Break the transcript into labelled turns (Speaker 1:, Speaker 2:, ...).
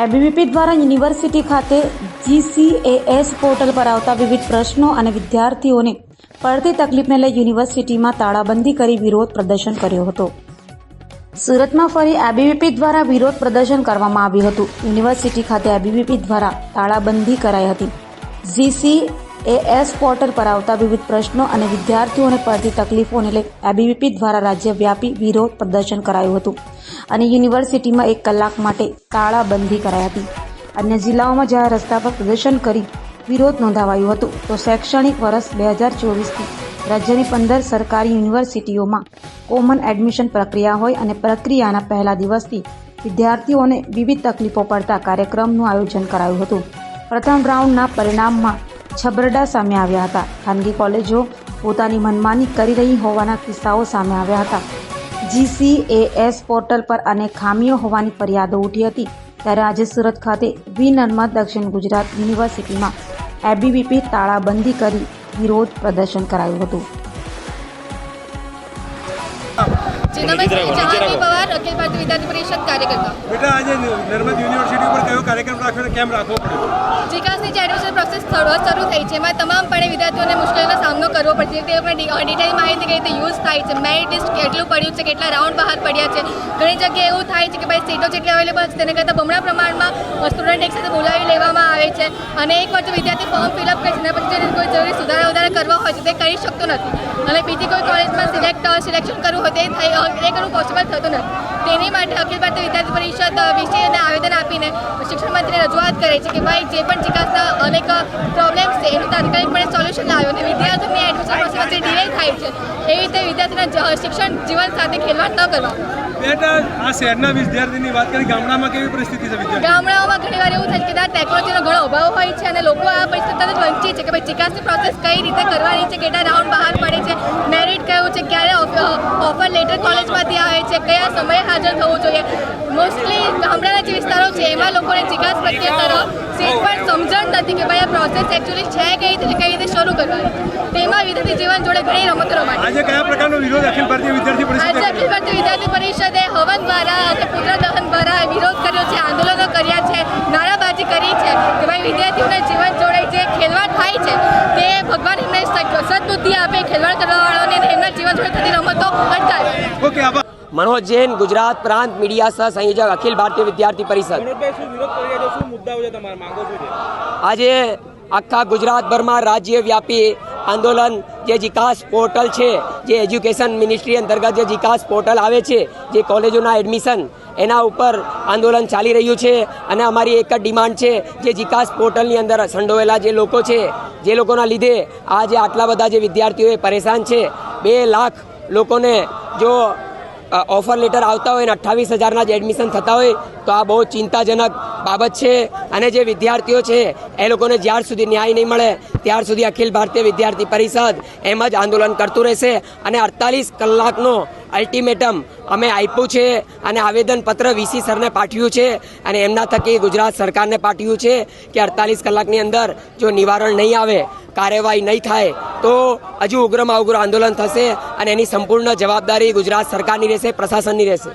Speaker 1: ABVP દ્વારા university ખાતે GCAS portal પર આવતા વિવિધ પ્રશ્નો અને વિદ્યાર્થીઓને પડતી તકલીફને લઈ યુનિવર્સિટીમાં તાળાબંધી કરી વિરોધ પ્રદર્શન કર્યો હતો. સુરતમાં ફરી એબીવીપી દ્વારા વિરોધ પ્રદર્શન કરવામાં આવ્યું હતું. યુનિવર્સિટી ખાતે એબીવીપી દ્વારા તાળાબંધી કરાઈ હતી. જીસીએએસ પોર્ટલ પર આવતા વિવિધ પ્રશ્નો અને વિદ્યાર્થીઓને પડતી તકલીફોને લઈ એબીવીપી દ્વારા રાજ્યવ્યાપી વિરોધ પ્રદર્શન કરાયું હતું અને યુનિવર્સિટીમાં એક કલાક માટે તાળાબંધી કરાઈ હતી. અન્ય જિલ્લાઓમાં જ્યાં રસ્તા પર પ્રદર્શન કરી વિરોધ નોંધાવાયું હતું, તો શૈક્ષણિક વર્ષ બે હજાર ચોવીસથી રાજ્યની પંદર સરકારી યુનિવર્સિટીઓમાં કોમન એડમિશન પ્રક્રિયા હોય અને પ્રક્રિયાના પહેલા દિવસથી વિદ્યાર્થીઓને વિવિધ તકલીફો પડતા કાર્યક્રમનું આયોજન કરાયું હતું. પ્રથમ રાઉન્ડના પરિણામમાં છબરડા સામે આવ્યા હતા. ખાનગી કોલેજો પોતાની મનમાની કરી રહી હોવાના કિસ્સાઓ સામે આવ્યા હતા. જીસીએએસ પોર્ટલ પર અનેક ખામીઓ હોવાની ફરિયાદો ઉઠી હતી. ત્યારે આજે સુરત ખાતે વી નર્મદ દક્ષિણ ગુજરાત યુનિવર્સિટીમાં એબીવીપી તાળાબંધી કરી વિરોધ પ્રદર્શન કરાયું હતું.
Speaker 2: પવાર અખિલ ભારતીય વિદ્યાર્થી પરિષદ કાર્યકર્તા.
Speaker 3: બેટા આજે નર્મદ યુનિવર્સિટી ઉપર કયો કાર્યક્રમ રાખ્યો કેમ રાખવો પડ્યો
Speaker 2: વિકાસની જે એડમિશન પ્રોસેસ થર્ડ શરૂ થઈ છે. એમાં તમામપણે વિદ્યાર્થીઓને મુશ્કેલીનો સામનો કરવો પડશે. તે ડિટેલ માહિતી કઈ રીતે યુઝ થાય છે. મેરિટ લિસ્ટ કેટલું પડ્યું છે કેટલા રાઉન્ડ બહાર પડ્યા છે. ઘણી જગ્યાએ એવું થાય છે કે ભાઈ સીટો જેટલી અવેલેબલ છે તેને કરતાં બમણા પ્રમાણમાં સ્ટુડન્ટ એક સાથે બોલાવી લેવામાં આવે છે. અને એક વાર જો વિદ્યાર્થી ફોર્મ ફિલઅપ કરે છે અને પછી જો કોઈ જરૂરી સુધારા વધારા કરવા હોય છે તે કરી શકતો નથી. અને બીજી કોઈ કોલેજમાં સિલેક્ટ સિલેક્શન કરવું હોય તે થઈ એ કરવું પોસિબલ થતું નથી. તેની માટે અખિલ ભારતીય વિદ્યાર્થી પરિષદ વિષયને આવેદન આપીને શિક્ષણ મંત્રીને રજૂઆત કરે છે કે ભાઈ, જે પણ ચિકાસના અનેક પ્રોબ્લેમ્સ છે, એનું તાત્કાલિકપણે સોલ્યુશન લાવ્યો અને પ્રોસેસમાં જે ડિલે થાય છે. એ રીતે વિદ્યાર્થીના શિક્ષણ જીવન સાથે ખેલવાડ ન કરવા.
Speaker 3: બેટા આ શહેરના વિદ્યાર્થીની વાત કરી ગામડામાં કેવી પરિસ્થિતિ છે વિદ્યાર્થી
Speaker 2: ગામડાઓમાં ઘણી વાર એવું થાય છે કે ટેકનોલોજીનો ઘણો અભાવ હોય છે અને લોકો આ પરિસ્થિતિથી વંચિત છે કે ભાઈ ચિકાસની પ્રોસેસ કઈ રીતે કરવાની છે કેટલા રાઉન્ડ બહાર પડે છે મેરિટ કયું છે ક્યારે ઓફર લેટર કોલેજમાંથી આવે છે કયા સમયે હાજર થવું જોઈએ. મોસ્ટલી ગામડાના જે વિસ્તારો છે એમાં લોકોને ચિકાસ પ્રત્યે તરફ સીટ પણ સમજણ નથી કે ભાઈ આ પ્રોસેસ એકચ્યુઅલી છે કઈ રીતે કઈ રીતે શરૂ કરવાની. તેમાં વિદ્યાર્થી જીવન જોડે ઘણી રમતો રમાડી.
Speaker 3: આજે કયા પ્રકારનો વિરોધ અખિલ ભારતીય વિદ્યાર્થી
Speaker 2: આજે અખિલ ભારતીય વિદ્યાર્થી પરિષદે હવન દ્વારા અને પુત્ર દહન દ્વારા વિરોધ કર્યો છે આંદોલનો કર્યા છે નારાબાજી કરી છે કે ભાઈ વિદ્યાર્થીઓને જીવન જોડે જે ખેલવાડ થાય છે તે ભગવાન એમને સદ- સદબુદ્ધિ આપે ખેલવાડ કરવાવાળાને એમના જીવન જોડે થતી રમતો
Speaker 4: મનોજ જૈન ગુજરાત પ્રાંત મીડિયા સહ સંયોજક અખિલ ભારતીય વિદ્યાર્થી પરિષદ. આજે આખા ગુજરાતભરમાં રાજ્યવ્યાપી આંદોલન જે જીકાસ પોર્ટલ છે જે એજ્યુકેશન મિનિસ્ટ્રી અંતર્ગત જે જીકાસ પોર્ટલ આવે છે જે કોલેજોના એડમિશન એના ઉપર આંદોલન ચાલી રહ્યું છે અને અમારી એક જ ડિમાન્ડ છે જે જીકાસ પોર્ટલની અંદર સંડોવેલા જે લોકો છે જે લોકોના લીધે આજે આટલા બધા જે વિદ્યાર્થીઓ પરેશાન છે બે લાખ લોકોને જો ઓફર લેટર આવતા હોય અને અઠ્ઠાવીસ હજારના જ એડમિશન થતા હોય, તો આ બહુ ચિંતાજનક બાબત છે. અને જે વિદ્યાર્થીઓ છે, એ લોકોને જ્યાર સુધી ન્યાય નહીં મળે, ત્યાર સુધી અખિલ ભારતીય વિદ્યાર્થી પરિષદ એમ જ આંદોલન કરતું રહેશે. અને અડતાલીસ કલાકનો અલ્ટિમેટમ અમે આપ્યું છે અને આવેદનપત્ર વીસી સરને પાઠવ્યું છે અને એમના થકી ગુજરાત સરકારને પાઠવ્યું છે કે અડતાલીસ કલાકની અંદર જો નિવારણ નહીં આવે, કાર્યવાહી નહીં થાય, તો હજુ ઉગ્રમાં ઉગ્ર આંદોલન થશે અને એની સંપૂર્ણ જવાબદારી ગુજરાત સરકારની રહેશે, પ્રશાસનની રહેશે.